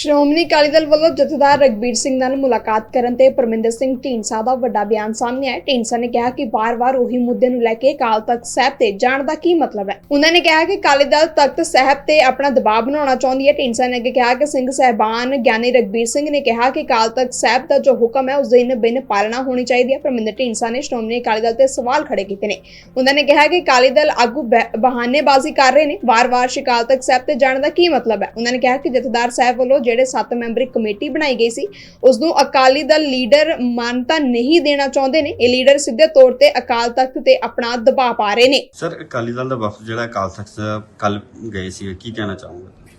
ਸ਼੍ਰੋਮਣੀ ਅਕਾਲੀ ਦਲ ਵੱਲੋਂ ਜਥੇਦਾਰ ਰਗਬੀਰ ਸਿੰਘ ਨਾਲ ਮੁਲਾਕਾਤ ਕਰਨ ਤੇ ਪਰਮਿੰਦਰ ਸਿੰਘ ਢੀਂਡਸਾ ਦਾ ਵੱਡਾ ਬਿਆਨ ਸਾਹਮਣੇ ਆਇਆ। ਢੀਂਡਸਾ ਨੇ ਕਿਹਾ ਕਿ ਵਾਰ-ਵਾਰ ਉਹੀ ਮੁੱਦੇ ਨੂੰ ਲੈ ਕੇ ਅਕਾਲ ਤਖਤ ਸਾਹਿਬ ਤੇ ਜਾਣ ਦਾ ਕੀ ਮਤਲਬ ਹੈ? ਉਹਨਾਂ ਨੇ ਕਿਹਾ ਕਿ ਅਕਾਲੀ ਦਲ ਤਖਤ ਸਾਹਿਬ ਤੇ ਆਪਣਾ ਦਬਾਅ ਬਣਾਉਣਾ ਚਾਹੁੰਦੀ ਹੈ। ਢੀਂਡਸਾ ਨੇ ਅੱਗੇ ਕਿਹਾ ਕਿ ਸਿੰਘ ਸਹਿਬਾਨ ਗਿਆਨੀ ਰਗਬੀਰ ਸਿੰਘ ਨੇ ਕਿਹਾ ਕਿ ਅਕਾਲ ਤਖਤ ਸਾਹਿਬ ਦਾ ਜੋ ਹੁਕਮ ਹੈ, ਉਸ ਦੀ ਬਿਨ ਪਾਲਣਾ ਹੋਣੀ ਚਾਹੀਦੀ ਹੈ। ਪਰਮਿੰਦਰ ਢੀਂਡਸਾ ਨੇ ਸ਼੍ਰੋਮਣੀ ਅਕਾਲੀ ਦਲ ਤੇ ਸਵਾਲ ਖੜੇ ਕੀਤੇ ਨੇ। ਉਹਨਾਂ ਨੇ ਕਿਹਾ ਕਿ ਅਕਾਲੀ ਦਲ ਆਗੂ ਬਹਾਨੇਬਾਜ਼ੀ ਕਰ ਰਹੇ ਨੇ। ਵਾਰ-ਵਾਰ ਸ਼ਿਕਾਲ ਤਖਤ ਸਾਹਿਬ ਤੇ ਜਾਣ ਦਾ ਕੀ ਮਤਲਬ ਹੈ? ਉਹਨਾਂ ਨੇ ਕਿਹਾ ਕਿ ਜਥੇਦਾਰ ਸਾਹਿਬ ਵੱਲੋਂ ਜਿਹੜੇ 7 ਮੈਂਬਰੀ ਕਮੇਟੀ ਬਣਾਈ ਗਈ ਸੀ ਉਸ ਨੂੰ ਅਕਾਲੀ ਦਲ ਲੀਡਰ ਮਾਨਤਾ ਨਹੀਂ ਦੇਣਾ ਚਾਹੁੰਦੇ ਨੇ। ਇਹ ਲੀਡਰ ਸਿੱਧੇ ਤੌਰ ਤੇ ਅਕਾਲ ਤਖਤ ਤੇ ਆਪਣਾ ਦਬਾਅ ਪਾ ਰਹੇ ਨੇ। ਸਰ ਅਕਾਲੀ ਦਲ ਦਾ ਵਫਦ ਜਿਹੜਾ ਅਕਾਲ ਤਖਤ ਕੱਲ ਗਏ ਸੀ ਕੀ ਕਹਿਣਾ ਚਾਹੋਗੇ?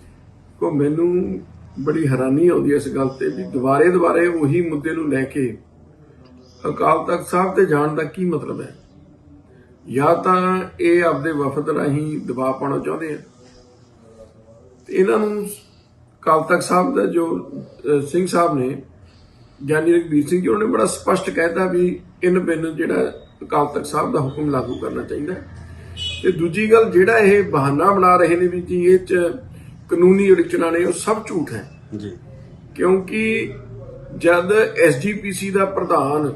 ਕੋ ਮੈਨੂੰ ਬੜੀ ਹੈਰਾਨੀ ਆਉਂਦੀ ਹੈ ਇਸ ਗੱਲ ਤੇ ਵੀ ਦੁਬਾਰੇ ਦੁਬਾਰੇ ਉਹੀ ਮੁੱਦੇ ਨੂੰ ਲੈ ਕੇ ਅਕਾਲ ਤਖਤ ਸਾਹਿਬ ਤੇ ਜਾਣ ਦਾ ਕੀ ਮਤਲਬ ਹੈ? ਜਾਂ ਤਾਂ ਇਹ ਆਪਦੇ ਵਫਦ ਰਾਹੀਂ ਦਬਾਅ ਪਾਉਣਾ ਚਾਹੁੰਦੇ ਆ। ਤੇ ਇਹਨਾਂ ਨੂੰ ਅਕਾਲ ਤਖਤ ਸਾਹਿਬ ਦਾ ਜੋ ਸਿੰਘ ਸਾਹਿਬ ਨੇ ਗਿਆਨੀ ਰਘਬੀਰ ਸਿੰਘ ਜੀ ਉਹਨਾਂ ਨੇ ਬੜਾ ਸਪਸ਼ਟ ਕਹਿਤਾ ਵੀ ਇਨ ਬਿਨ ਜਿਹੜਾ ਅਕਾਲ ਤਖਤ ਸਾਹਿਬ ਦਾ ਹੁਕਮ ਲਾਗੂ ਕਰਨਾ ਚਾਹੀਦਾ। ਤੇ ਦੂਜੀ ਗੱਲ ਜਿਹੜਾ ਇਹ ਬਹਾਨਾ ਬਣਾ ਰਹੇ ਨੇ ਵੀ ਜੀ ਇਹ ਚ ਕਾਨੂੰਨੀ ਅੜਚਣਾ ਨੇ ਉਹ ਸਭ ਝੂਠ ਹੈ ਜੀ ਕਿਉਂਕਿ ਜਦ ਐਸਜੀਪੀਸੀ ਦਾ ਪ੍ਰਧਾਨ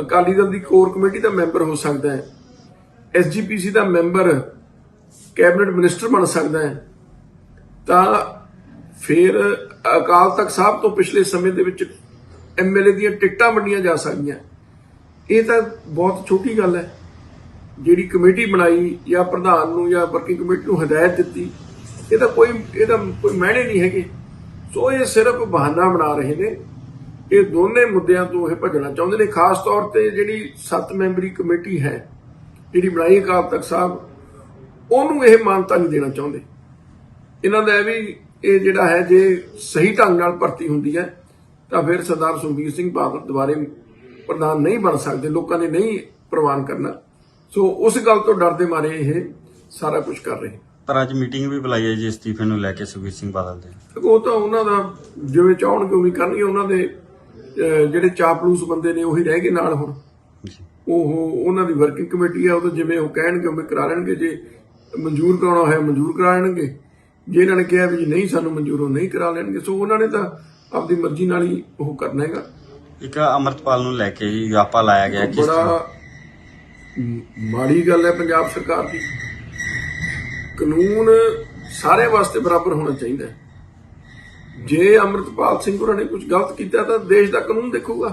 ਅਕਾਲੀ ਦਲ ਦੀ ਕੋਰ ਕਮੇਟੀ ਦਾ ਮੈਂਬਰ ਹੋ ਸਕਦਾ ਹੈ ਐਸਜੀਪੀਸੀ ਦਾ ਮੈਂਬਰ ਕੈਬਨਿਟ ਮਿਨਿਸਟਰ ਬਣ ਸਕਦਾ ਹੈ ਤਾਂ ਫਿਰ ਅਕਾਲ ਤਖਤ ਸਾਹਿਬ ਤੋਂ ਪਿਛਲੇ ਸਮੇਂ ਦੇ ਵਿੱਚ ਐਮਐਲਏ ਦੀਆਂ ਟਿਕਟਾਂ ਵੰਡੀਆਂ ਜਾ ਸਕਦੀਆਂ। ਇਹ ਤਾਂ ਬਹੁਤ ਛੋਟੀ ਗੱਲ ਹੈ। ਜਿਹੜੀ ਕਮੇਟੀ ਬਣਾਈ ਜਾਂ ਪ੍ਰਧਾਨ ਨੂੰ ਜਾਂ ਵਰਕਿੰਗ ਕਮੇਟੀ ਨੂੰ ਹਦਾਇਤ ਦਿੱਤੀ ਇਹਦਾ ਕੋਈ ਇਹਦਾ ਕੋਈ ਮਾਇਨੇ ਨਹੀਂ ਹੈਗੇ। ਸੋ ਇਹ ਸਿਰਫ ਬਹਾਨਾ ਬਣਾ ਰਹੇ ਨੇ। ਇਹ ਦੋਨੇ ਮੁੱਦਿਆਂ ਤੋਂ ਇਹ ਭੱਜਣਾ ਚਾਹੁੰਦੇ ਨੇ। ਖਾਸ ਤੌਰ ਤੇ ਜਿਹੜੀ 7 ਮੈਂਬਰੀ ਕਮੇਟੀ ਹੈ, ਜਿਹੜੀ ਬਣਾਈ ਅਕਾਲ ਤਖਤ ਸਾਹਿਬ, ਉਹਨੂੰ ਇਹ ਮਾਨਤਾ ਨਹੀਂ ਦੇਣਾ ਚਾਹੁੰਦੇ। ਇਹਨਾਂ ਦਾ ਇਹ ਵੀ ਇਹ ਜਿਹੜਾ ਹੈ ਜੇ ਸਹੀ ਢੰਗ ਨਾਲ ਭਰਤੀ ਹੁੰਦੀ ਹੈ ਤਾਂ ਫਿਰ ਸਰਦਾਰ ਸੁਖਬੀਰ ਸਿੰਘ ਬਾਦਲ ਦੁਬਾਰੇ ਪ੍ਰਧਾਨ ਨਹੀਂ ਬਣ ਸਕਦੇ ਲੋਕਾਂ ਨੇ ਨਹੀਂ ਪ੍ਰਵਾਨ ਕਰਨਾ। ਸੋ ਉਸ ਗੱਲ ਤੋਂ ਡਰਦੇ ਮਾਰੇ ਇਹ ਸਾਰਾ ਕੁਝ ਕਰ ਰਹੇ। ਪਰ ਅੱਜ ਮੀਟਿੰਗ ਵੀ ਬੁਲਾਈ ਹੈ ਜੀ ਅਸਤੀਫੇ ਨੂੰ ਲੈ ਕੇ ਸੁਖਬੀਰ ਸਿੰਘ ਬਾਦਲ ਦੇ। ਉਹ ਤਾਂ ਉਹਨਾਂ ਦਾ ਜਿਵੇਂ ਚਾਹਣਗੇ ਉਵੇਂ ਕਰਨਗੇ ਉਹਨਾਂ ਦੇ ਜਿਹੜੇ ਚਾਪਲੂਸ ਬੰਦੇ ਨੇ ਉਹੀ ਰਹਿ ਗਏ ਨਾਲ ਹੁਣ। ਉਹ ਉਹਨਾਂ ਦੀ ਵਰਕਿੰਗ ਕਮੇਟੀ ਆ ਉਹ ਤਾਂ ਜਿਵੇਂ ਉਹ ਕਹਿਣਗੇ ਉਵੇਂ ਕਰਾ ਲੈਣਗੇ ਜੇ ਮਨਜ਼ੂਰ ਕਰਾਉਣਾ ਹੋਇਆ ਮਨਜ਼ੂਰ ਕਰਾ ਲੈਣਗੇ। ਜੇ ਇਹਨਾਂ ਨੇ ਕਿਹਾ ਵੀ ਨਹੀਂ ਸਾਨੂੰ ਮਨਜ਼ੂਰ ਉਹ ਨਹੀਂ ਕਰਾ ਲੈਣਗੇ ਸੋ ਉਹਨਾਂ ਨੇ ਤਾਂ ਆਪਦੀ ਮਰਜ਼ੀ ਨਾਲ ਹੀ ਉਹ ਕਰਨਾ ਹੈਗਾ। ਇੱਕ ਅਮਰਤਪਾਲ ਨੂੰ ਲੈ ਕੇ ਜੀ ਵਾਪਾ ਲਾਇਆ ਗਿਆ ਕਿਸ ਤਰ੍ਹਾਂ? ਬੜਾ ਮਾੜੀ ਗੱਲ ਹੈ ਪੰਜਾਬ ਸਰਕਾਰ ਦੀ। ਕਾਨੂੰਨ ਸਾਰੇ ਵਾਸਤੇ ਬਰਾਬਰ ਹੋਣਾ ਚਾਹੀਦਾ ਹੈ। ਜੇ ਅਮਰਤਪਾਲ ਸਿੰਘ ਹੋਰਾਂ ਨੇ ਕੁਝ ਗਲਤ ਕੀਤਾ ਤਾਂ ਦੇਸ਼ ਦਾ ਕਾਨੂੰਨ ਦੇਖੂਗਾ।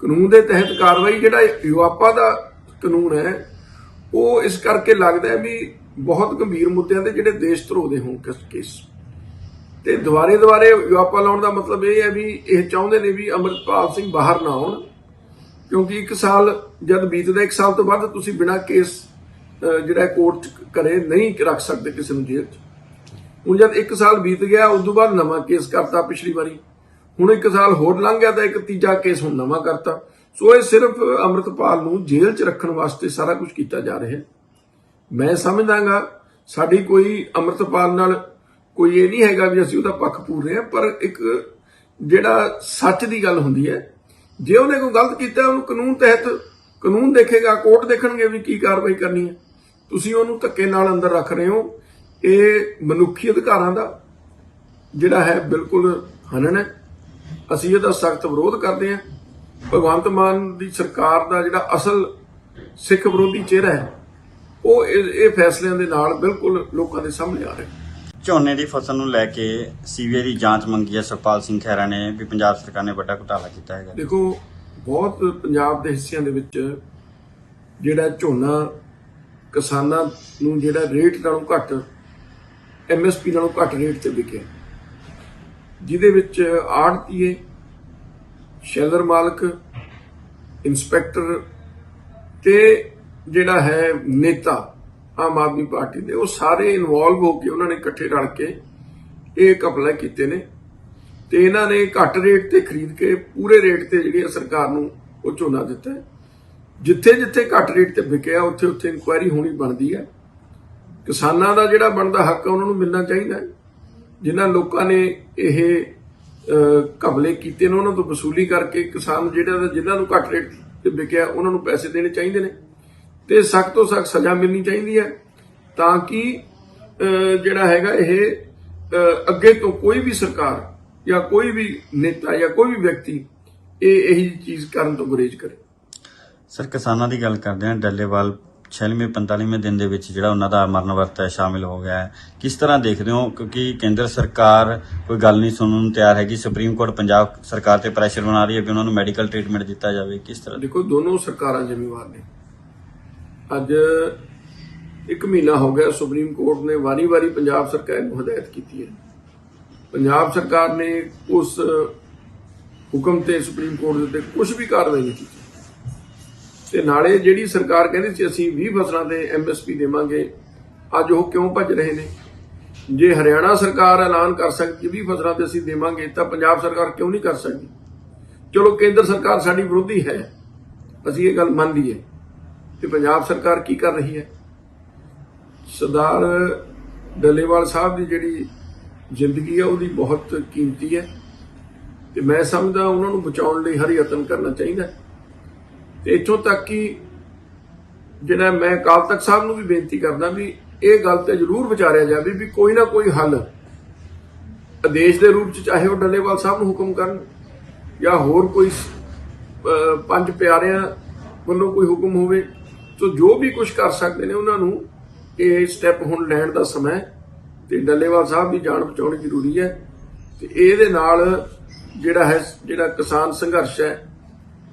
ਕਾਨੂੰਨ ਦੇ ਤਹਿਤ ਕਾਰਵਾਈ ਜਿਹੜਾ ਯੂਆਪਾ ਦਾ ਕਾਨੂੰਨ ਹੈ ਉਹ ਇਸ ਕਰਕੇ ਲੱਗਦਾ ਹੈ ਵੀ ਬਹੁਤ ਗੰਭੀਰ ਮੁੱਦਿਆਂ ਦੇ ਜਿਹੜੇ ਦੇਸ਼ ਧਰੋ ਦੇ ਹੋਣ ਕੇਸ ਤੇ ਦੁਬਾਰੇ ਦੁਬਾਰੇ ਯੂਆਪਾ ਲਾਉਣ ਦਾ ਮਤਲਬ ਇਹ ਹੈ ਵੀ ਇਹ ਚਾਹੁੰਦੇ ਨੇ ਵੀ ਅਮਰਪਾਲ ਸਿੰਘ ਬਾਹਰ ਨਾ ਆਉਣ, ਕਿਉਂਕਿ ਇੱਕ ਸਾਲ ਜਦ ਬੀਤਦਾ, ਇੱਕ ਸਾਲ ਤੋਂ ਬਾਅਦ ਤੁਸੀਂ ਬਿਨਾਂ ਕੇਸ ਜਿਹੜਾ ਕੋਰਟ ਚ ਕਰੇ ਨਹੀਂ ਰੱਖ ਸਕਦੇ ਕਿਸੇ ਨੂੰ ਜੇਲ੍ਹ 'ਚ। ਹੁਣ ਜਦ ਇੱਕ ਸਾਲ ਬੀਤ ਗਿਆ, ਉਸ ਤੋਂ ਬਾਅਦ ਨਵਾਂ ਕੇਸ ਕਰਤਾ ਪਿਛਲੀ ਵਾਰੀ। ਹੁਣ ਇੱਕ ਸਾਲ ਹੋਰ ਲੰਘ ਗਿਆ ਤਾਂ ਇੱਕ ਤੀਜਾ ਕੇਸ ਹੁਣ ਨਵਾਂ ਕਰਤਾ। ਸੋ ਇਹ ਸਿਰਫ ਅਮਰਤਪਾਲ ਨੂੰ ਜੇਲ੍ਹ 'ਚ ਰੱਖਣ ਵਾਸਤੇ ਸਾਰਾ ਕੁਝ ਕੀਤਾ ਜਾ ਰਿਹਾ ਹੈ। ਮੈਂ ਸਮਝਦਾਗਾ, ਸਾਡੀ ਕੋਈ ਅਮਰਤਪਾਲ ਨਾਲ ਕੋਈ ਇਹ ਨਹੀਂ ਹੈਗਾ ਵੀ ਅਸੀਂ ਉਹਦਾ ਪੱਖ ਪੂਰ ਰਹੇ ਹਾਂ, ਪਰ ਇੱਕ ਜਿਹੜਾ ਸੱਚ ਦੀ ਗੱਲ ਹੁੰਦੀ ਹੈ, ਜੇ ਉਹਨੇ ਕੋਈ ਗਲਤ ਕੀਤਾ, ਉਹਨੂੰ ਕਾਨੂੰਨ ਤਹਿਤ ਕਾਨੂੰਨ ਦੇਖੇਗਾ, ਕੋਰਟ ਦੇਖਣਗੇ ਵੀ ਕੀ ਕਾਰਵਾਈ ਕਰਨੀ ਹੈ। ਤੁਸੀਂ ਉਹਨੂੰ ਧੱਕੇ ਨਾਲ ਅੰਦਰ ਰੱਖ ਰਹੇ ਹੋ। ਇਹ ਮਨੁੱਖੀ ਅਧਿਕਾਰਾਂ ਦਾ ਜਿਹੜਾ ਹੈ, ਬਿਲਕੁਲ ਹਨਨ ਹੈ। ਅਸੀਂ ਇਹਦਾ ਸਖਤ ਵਿਰੋਧ ਕਰਦੇ ਹਾਂ। ਭਗਵੰਤ ਮਾਨ ਦੀ ਸਰਕਾਰ ਦਾ ਜਿਹੜਾ ਅਸਲ ਸਿੱਖ ਵਿਰੋਧੀ ਚਿਹਰਾ ਹੈ ਉਹ ਇਹ ਫੈਸਲਿਆਂ ਦੇ ਨਾਲ ਬਿਲਕੁਲ ਲੋਕਾਂ ਦੇ ਸਾਹਮਣੇ ਆ ਰਿਹਾ। ਝੋਨੇ ਦੀ ਫਸਲ ਨੂੰ ਲੈ ਕੇ ਸੀਬੀਆਈ ਦੀ ਜਾਂਚ ਮੰਗੀ ਹੈ ਸੁਖਪਾਲ ਸਿੰਘ ਖਹਿਰਾ ਨੇ ਵੀ ਪੰਜਾਬ ਸਰਕਾਰ ਨੇ ਵੱਡਾ ਘੁਟਾਲਾ ਕੀਤਾ ਹੈਗਾ। ਦੇਖੋ ਬਹੁਤ ਪੰਜਾਬ ਦੇ ਹਿੱਸਿਆਂ ਦੇ ਵਿੱਚ ਜਿਹੜਾ ਝੋਨਾ ਕਿਸਾਨਾਂ ਨੂੰ ਜਿਹੜਾ ਰੇਟ ਨਾਲੋਂ ਘੱਟ ਐਮਐਸਪੀ ਨਾਲੋਂ ਘੱਟ ਰੇਟ ਤੇ ਵਿਕਿਆ। ਜਿਹਦੇ ਵਿੱਚ ਆੜਤੀਏ ਸ਼ੈਲਰ ਮਾਲਕ ਇਨਸਪੈਕਟਰ ਤੇ ਜਿਹੜਾ ਹੈ ਨੇਤਾ ਆਮ ਆਦਮੀ ਪਾਰਟੀ ਦੇ, ਉਹ ਸਾਰੇ ਇਨਵੋਲਵ ਹੋ ਕੇ ਉਹਨਾਂ ਨੇ ਇਕੱਠੇ ਰਲ ਕੇ ਇਹ ਘਪਲਾ ਕੀਤੇ ਨੇ ਤੇ ਇਹਨਾਂ ਨੇ ਘੱਟ ਰੇਟ ਤੇ ਖਰੀਦ ਕੇ ਪੂਰੇ ਰੇਟ ਤੇ ਜਿਹੜੀ ਆ ਸਰਕਾਰ ਨੂੰ ਉਹ ਝੋਨਾ ਦਿੱਤਾ ਜਿੱਥੇ ਜਿੱਥੇ ਘੱਟ ਰੇਟ ਤੇ ਵਿਕਿਆ, ਉੱਥੇ ਉੱਥੇ ਇਨਕੁਆਇਰੀ ਹੋਣੀ ਬਣਦੀ ਹੈ। ਕਿਸਾਨਾਂ ਦਾ ਜਿਹੜਾ ਬਣਦਾ ਹੱਕ ਉਹਨਾਂ ਨੂੰ ਮਿਲਣਾ ਚਾਹੀਦਾ ਹੈ। ਜਿਨ੍ਹਾਂ ਲੋਕਾਂ ਨੇ ਇਹ ਘਬਲੇ ਕੀਤੇ ਨੇ, ਉਹਨਾਂ ਤੋਂ ਵਸੂਲੀ ਕਰਕੇ ਕਿਸਾਨ ਜਿਹੜਾ, ਜਿਨ੍ਹਾਂ ਨੂੰ ਘੱਟ ਰੇਟ ਤੇ ਵਿਕਿਆ, ਉਹਨਾਂ ਨੂੰ ਪੈਸੇ ਦੇਣੇ ਚਾਹੀਦੇ ਨੇ। ਤੇ ਸਖਤ ਤੋਂ ਸਖਤ ਸਜ਼ਾ ਮਿਲਣੀ ਚਾਹੀਦੀ ਹੈ ਤਾਂ ਕਿ ਜਿਹੜਾ ਹੈਗਾ ਇਹ ਅੱਗੇ ਤੋਂ ਕੋਈ ਵੀ ਸਰਕਾਰ ਜਾਂ ਕੋਈ ਵੀ ਨੇਤਾ ਜਾਂ ਕੋਈ ਵੀ ਵਿਅਕਤੀ ਇਹ ਇਹੀ ਚੀਜ਼ ਕਰਨ ਤੋਂ ਗੁਰੇਜ਼ ਕਰੇ। ਸਰ ਕਿਸਾਨਾਂ ਦੀ ਗੱਲ ਕਰਦੇ ਹਾਂ ਡੱਲੇਵਾਲ 46ਵੇਂ 45ਵੇਂ ਦਿਨ ਦੇ ਵਿੱਚ ਜਿਹੜਾ ਉਹਨਾਂ ਦਾ ਮਰਨ ਵਰਤ ਸ਼ਾਮਿਲ ਹੋ ਗਿਆ ਹੈ। ਕਿਸ ਤਰ੍ਹਾਂ ਦੇਖਦੇ ਹੋ? ਕਿਉਂਕਿ ਕੇਂਦਰ ਸਰਕਾਰ ਕੋਈ ਗੱਲ ਨਹੀਂ ਸੁਣਨ ਨੂੰ ਤਿਆਰ ਹੈਗੀ। ਸੁਪਰੀਮ ਕੋਰਟ ਪੰਜਾਬ ਸਰਕਾਰ ਤੇ ਪ੍ਰੈਸ਼ਰ ਬਣਾ ਰਹੀ ਹੈ ਕਿ ਉਹਨਾਂ ਨੂੰ ਮੈਡੀਕਲ ਟ੍ਰੀਟਮੈਂਟ ਦਿੱਤਾ ਜਾਵੇ। ਕਿਸ ਤਰ੍ਹਾਂ? ਦੇਖੋ ਦੋਨੋਂ ਸਰਕਾਰਾਂ ਜ਼ਿੰਮੇਵਾਰ ਨੇ। ਅੱਜ ਇੱਕ ਮਹੀਨਾ ਹੋ ਗਿਆ ਸੁਪਰੀਮ ਕੋਰਟ ਨੇ ਵਾਰੀ-ਵਾਰੀ ਪੰਜਾਬ ਸਰਕਾਰ ਨੂੰ ਹਦਾਇਤ ਕੀਤੀ ਹੈ। ਪੰਜਾਬ ਸਰਕਾਰ ਨੇ ਉਸ ਹੁਕਮ ਤੇ ਸੁਪਰੀਮ ਕੋਰਟ ਦੇ ਉੱਤੇ ਕੁਝ ਵੀ ਕਾਰਵਾਈ ਨਹੀਂ ਕੀਤੀ। ਤੇ ਨਾਲੇ ਜਿਹੜੀ ਸਰਕਾਰ ਕਹਿੰਦੀ ਸੀ, ਅਸੀਂ 20 ਫਸਲਾਂ ਤੇ ਐਮਐਸਪੀ ਦੇਵਾਂਗੇ, ਅੱਜ ਉਹ ਕਿਉਂ ਭੱਜ ਰਹੇ ਨੇ? ਜੇ ਹਰਿਆਣਾ ਸਰਕਾਰ ਐਲਾਨ ਕਰ ਸਕਦੀ 20 ਫਸਲਾਂ ਤੇ ਅਸੀਂ ਦੇਵਾਂਗੇ, ਤਾਂ ਪੰਜਾਬ ਸਰਕਾਰ ਕਿਉਂ ਨਹੀਂ ਕਰ ਸਕਦੀ? ਚਲੋ ਕੇਂਦਰ ਸਰਕਾਰ ਸਾਡੀ ਵਿਰੋਧੀ ਹੈ, ਅਸੀਂ ਇਹ ਗੱਲ ਮੰਨ ਲਈਏ ਤੇ ਪੰਜਾਬ ਸਰਕਾਰ ਕੀ ਕਰ ਰਹੀ ਹੈ ਸਰਦਾਰ ਡੱਲੇਵਾਲ ਸਾਹਿਬ ਦੀ ਜਿਹੜੀ ਜ਼ਿੰਦਗੀ ਹੈ, ਉਹਦੀ ਬਹੁਤ ਕੀਮਤੀ ਹੈ ਤੇ ਮੈਂ ਸਮਝਦਾ ਉਹਨਾਂ ਨੂੰ ਬਚਾਉਣ ਲਈ ਹਰ ਯਤਨ ਕਰਨਾ ਚਾਹੀਦਾ ਹੈ। ਤੇ ਇੱਥੋਂ ਤੱਕ ਕਿ ਜਿਹੜਾ ਮੈਂ ਅਕਾਲ ਤਖਤ ਸਾਹਿਬ ਨੂੰ ਵੀ ਬੇਨਤੀ ਕਰਦਾ ਵੀ ਇਹ ਗੱਲ ਤੇ ਜ਼ਰੂਰ ਵਿਚਾਰਿਆ ਜਾਵੇ ਵੀ ਕੋਈ ਨਾ ਕੋਈ ਹੱਲ ਆਦੇਸ਼ ਦੇ ਰੂਪ ਚ ਚਾਹੇ ਉਹ ਡੱਲੇਵਾਲ ਸਾਹਿਬ ਨੂੰ ਹੁਕਮ ਕਰਨ ਜਾਂ ਹੋਰ ਕੋਈ ਪੰਜ ਪਿਆਰਿਆਂ ਵੱਲੋਂ ਕੋਈ ਹੁਕਮ ਹੋਵੇ ਸੋ ਜੋ ਵੀ ਕੁਝ ਕਰ ਸਕਦੇ ਨੇ ਉਹਨਾਂ ਨੂੰ ਇਹ ਸਟੈਪ ਹੁਣ ਲੈਣ ਦਾ ਸਮਾਂ ਹੈ ਤੇ ਡੱਲੇਵਾਲ ਸਾਹਿਬ ਦੀ ਜਾਨ ਬਚਾਉਣੀ ਜ਼ਰੂਰੀ ਹੈ ਤੇ ਇਹਦੇ ਨਾਲ ਜਿਹੜਾ ਹੈ, ਜਿਹੜਾ ਕਿਸਾਨ ਸੰਘਰਸ਼ ਹੈ,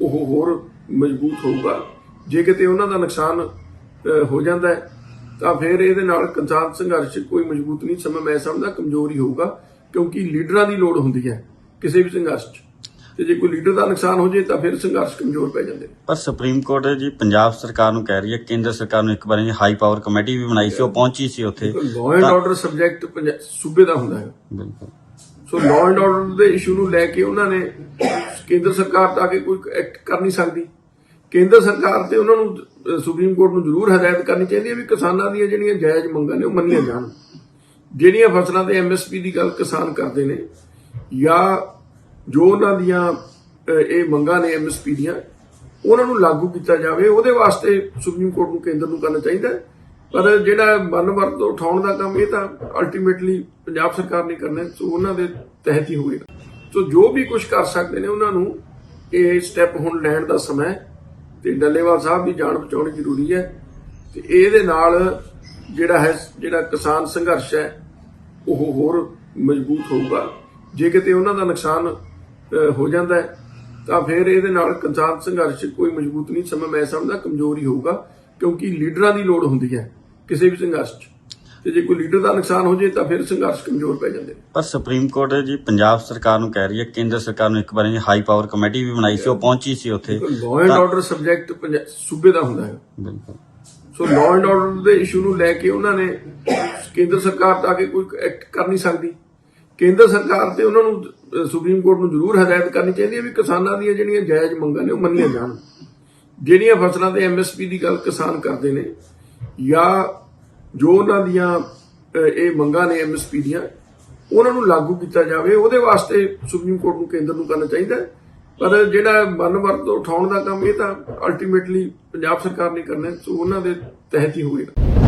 ਉਹ ਹੋਰ ਮਜ਼ਬੂਤ ਹੋਊਗਾ। ਜੇ ਕਿਤੇ ਉਹਨਾਂ ਦਾ ਨੁਕਸਾਨ ਹੋ ਜਾਂਦਾ ਤਾਂ ਫਿਰ ਇਹਦੇ ਨਾਲ ਕਿਸਾਨ ਸੰਘਰਸ਼ ਕੋਈ ਮਜ਼ਬੂਤ ਨਹੀਂ ਸਮਾਂ, ਮੈਂ ਸਮਝਦਾ ਕਮਜ਼ੋਰ ਹੀ ਹੋਊਗਾ ਕਿਉਂਕਿ ਲੀਡਰਾਂ ਦੀ ਲੋੜ ਹੁੰਦੀ ਹੈ ਕਿਸੇ ਵੀ ਸੰਘਰਸ਼ 'ਚ। ਤੇ ਜੇ ਕੋਈ ਲੀਡਰ ਦਾ ਨੁਕਸਾਨ ਹੋ ਜੇ ਤਾਂ ਫਿਰ ਸੰਘਰਸ਼ ਕਮਜ਼ੋਰ ਪੈ ਜਾਂਦੇ ਪਰ ਸੁਪਰੀਮ ਕੋਰਟ ਜੀ ਪੰਜਾਬ ਸਰਕਾਰ ਨੂੰ ਕਹਿ ਰਹੀ ਹੈ ਕੇਂਦਰ ਸਰਕਾਰ ਨੂੰ ਇੱਕ ਵਾਰੀ ਹਾਈ ਪਾਵਰ ਕਮੇਟੀ ਵੀ ਬਣਾਈ ਸੀ ਉਹ ਪਹੁੰਚੀ ਸੀ ਉੱਥੇ। ਲਾਅ ਐਂਡ ਆਰਡਰ ਸਬਜੈਕਟ ਸੂਬੇ ਦਾ ਹੁੰਦਾ ਹੈ। ਬਿਲਕੁਲ। ਸੋ ਲਾਅ ਐਂਡ ਆਰਡਰ ਦੇ ਇਸ਼ੂ ਨੂੰ ਲੈ ਕੇ ਉਹਨਾਂ ਨੇ ਕੇਂਦਰ ਸਰਕਾਰ ਤਾਂ ਕਿ ਕੋਈ ਐਕਟ ਕਰ ਨਹੀਂ ਸਕਦੀ। ਕੇਂਦਰ ਸਰਕਾਰ ਤੇ ਉਹਨਾਂ ਨੂੰ ਸੁਪਰੀਮ ਕੋਰਟ ਨੂੰ ਜ਼ਰੂਰ ਹਦਾਇਤ ਕਰਨੀ ਚਾਹੀਦੀ ਹੈ ਵੀ ਕਿਸਾਨਾਂ ਦੀਆਂ ਜਿਹੜੀਆਂ ਜਾਇਜ਼ ਮੰਗਾਂ ਨੇ ਉਹ ਮੰਨੀਆਂ ਜਾਣ। ਜਿਹੜੀਆਂ ਫਸਲਾਂ ਤੇ ਐਮਐਸਪੀ ਦੀ ਗੱਲ ਕਿਸਾਨ ਕਰਦੇ ਨੇ ਜਾਂ ਜੋ ਉਹਨਾਂ ਦੀਆਂ ਇਹ ਮੰਗਾਂ ਨੇ ਐਮਐਸਪੀ ਦੀਆਂ, ਉਹਨਾਂ ਨੂੰ ਲਾਗੂ ਕੀਤਾ ਜਾਵੇ। ਉਹਦੇ ਵਾਸਤੇ ਸੁਪਰੀਮ ਕੋਰਟ ਨੂੰ ਕੇਂਦਰ ਨੂੰ ਕਰਨਾ ਚਾਹੀਦਾ ਪਰ ਜਿਹੜਾ ਮਨ ਵਰਤ ਉਠਾਉਣ ਦਾ ਕੰਮ, ਇਹ ਤਾਂ ਅਲਟੀਮੇਟਲੀ ਪੰਜਾਬ ਸਰਕਾਰ ਨੇ ਕਰਨਾ ਸੋ ਉਹਨਾਂ ਦੇ ਤਹਿਤ ਹੀ ਹੋਵੇਗਾ ਸੋ ਜੋ ਵੀ ਕੁਝ ਕਰ ਸਕਦੇ ਨੇ ਉਹਨਾਂ ਨੂੰ, ਇਹ ਸਟੈਪ ਹੁਣ ਲੈਣ ਦਾ ਸਮਾਂ ਹੈ। ਤੇ ਡੱਲੇਵਾਲ ਸਾਹਿਬ ਦੀ ਜਾਨ ਬਚਾਉਣੀ ਜ਼ਰੂਰੀ ਹੈ। ਤੇ ਇਹਦੇ ਨਾਲ ਜਿਹੜਾ ਹੈ, ਜਿਹੜਾ ਕਿਸਾਨ ਸੰਘਰਸ਼ ਹੈ, ਉਹ ਹੋਰ ਮਜ਼ਬੂਤ ਹੋਊਗਾ। ਜੇ ਕਿਤੇ ਉਹਨਾਂ ਦਾ ਨੁਕਸਾਨ ਹੋ ਜਾਂਦਾ ਹੈ ਤਾਂ ਫਿਰ ਇਹਦੇ ਨਾਲ ਕਿਸਾਨ ਸੰਘਰਸ਼ ਕੋਈ ਮਜ਼ਬੂਤ ਨਹੀਂ ਸਮਾਂ ਮੈਂ ਸਮਝਦਾ ਕਮਜ਼ੋਰ ਹੀ ਹੋਊਗਾ ਕਿਉਂਕਿ ਲੀਡਰਾਂ ਦੀ ਲੋੜ ਹੁੰਦੀ ਹੈ ਕਿਸੇ ਵੀ ਸੰਘਰਸ਼ 'ਚ। ਤੇ ਜੇ ਕੋਈ ਲੀਡਰ ਦਾ ਨੁਕਸਾਨ ਹੋ ਜੇ ਤਾਂ ਫਿਰ ਸੰਘਰਸ਼ ਕਮਜ਼ੋਰ ਪੈ ਜਾਂਦੇ ਪਰ ਸੁਪਰੀਮ ਕੋਰਟ ਜੀ ਪੰਜਾਬ ਸਰਕਾਰ ਨੂੰ ਕਹਿ ਰਹੀ ਹੈ ਕੇਂਦਰ ਸਰਕਾਰ ਨੂੰ ਇੱਕ ਵਾਰੀ ਹਾਈ ਪਾਵਰ ਕਮੇਟੀ ਵੀ ਬਣਾਈ ਸੀ ਉਹ ਪਹੁੰਚੀ ਸੀ ਉੱਥੇ। ਲਾਅ ਐਂਡ ਆਰਡਰ ਸਬਜੈਕਟ ਸੂਬੇ ਦਾ ਹੁੰਦਾ ਹੈ। ਬਿਲਕੁਲ। ਸੋ ਲਾਅ ਐਂਡ ਆਰਡਰ ਦੇ ਇਸ਼ੂ ਨੂੰ ਲੈ ਕੇ ਉਹਨਾਂ ਨੇ ਕੇਂਦਰ ਸਰਕਾਰ ਤਾਂ ਕਿ ਕੋਈ ਐਕਟ ਕਰ ਨਹੀਂ ਸਕਦੀ। ਕੇਂਦਰ ਸਰਕਾਰ ਤੇ ਉਹਨਾਂ ਨੂੰ ਸੁਪਰੀਮ ਕੋਰਟ ਨੂੰ ਜ਼ਰੂਰ ਹਦਾਇਤ ਕਰਨੀ ਚਾਹੀਦੀ ਹੈ ਵੀ ਕਿਸਾਨਾਂ ਦੀਆਂ ਜਿਹੜੀਆਂ ਜਾਇਜ਼ ਮੰਗਾਂ ਨੇ ਉਹ ਮੰਨੀਆਂ ਜਾਣ। ਜਿਹੜੀਆਂ ਫਸਲਾਂ ਤੇ ਐਮਐਸਪੀ ਦੀ ਗੱਲ ਕਿਸਾਨ ਕਰਦੇ ਨੇ ਜਾਂ ਜੋ ਉਹਨਾਂ ਦੀਆਂ ਇਹ ਮੰਗਾਂ ਨੇ ਐਮਐਸਪੀ ਦੀਆਂ, ਉਹਨਾਂ ਨੂੰ ਲਾਗੂ ਕੀਤਾ ਜਾਵੇ, ਉਹਦੇ ਵਾਸਤੇ ਸੁਪਰੀਮ ਕੋਰਟ ਨੂੰ ਕੇਂਦਰ ਨੂੰ ਕਰਨਾ ਚਾਹੀਦਾ ਪਰ ਜਿਹੜਾ ਮਨ ਵਰਤ ਉਠਾਉਣ ਦਾ ਕੰਮ, ਇਹ ਤਾਂ ਅਲਟੀਮੇਟਲੀ ਪੰਜਾਬ ਸਰਕਾਰ ਨੇ ਕਰਨਾ ਸੋ ਉਹਨਾਂ ਦੇ ਤਹਿਤ ਹੀ ਹੋਵੇਗਾ